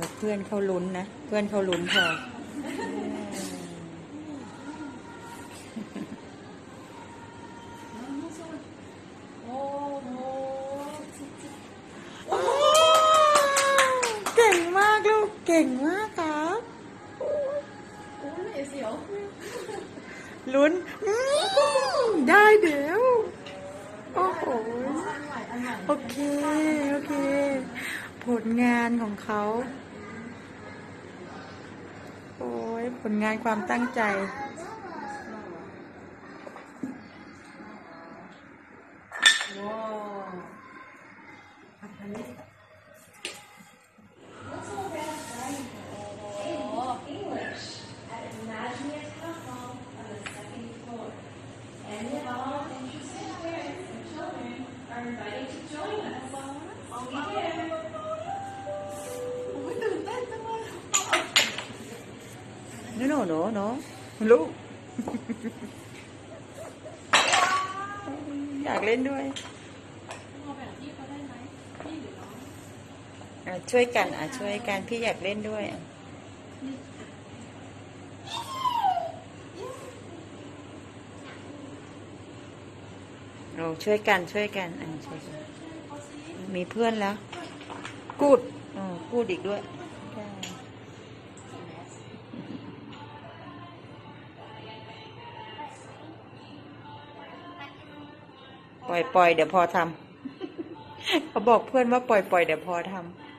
ดี๋ยวเพื่อนเขาลุ้นนะ เพื่อนเขาลุ้นพอโอ้โหโอ้เก่งมากลูก เก่งมากครับลุ้น ได้เดี๋ยว โอ้โห โอเค โอเค ผลงานของเขา โอ้ย ผลงานความตั้งใจ ว้าว หนูหนูหนูหนูลูกอยากเล่นด้วยเอาแบบที่เขาได้ไหมพี่หรือน้องอะช่วยกัน อะ ช่วยกัน พี่อยากเล่นด้วยอะเราช่วยกัน ช่วยกัน อะช่วยกัน มีเพื่อนแล้ว กูด อ๋อ กูดอีกด้วย ปล่อยปล่อยเดี๋ยวพอทำเขาบอกเพื่อนว่าปล่อยปล่อยเดี๋ยวพอทำ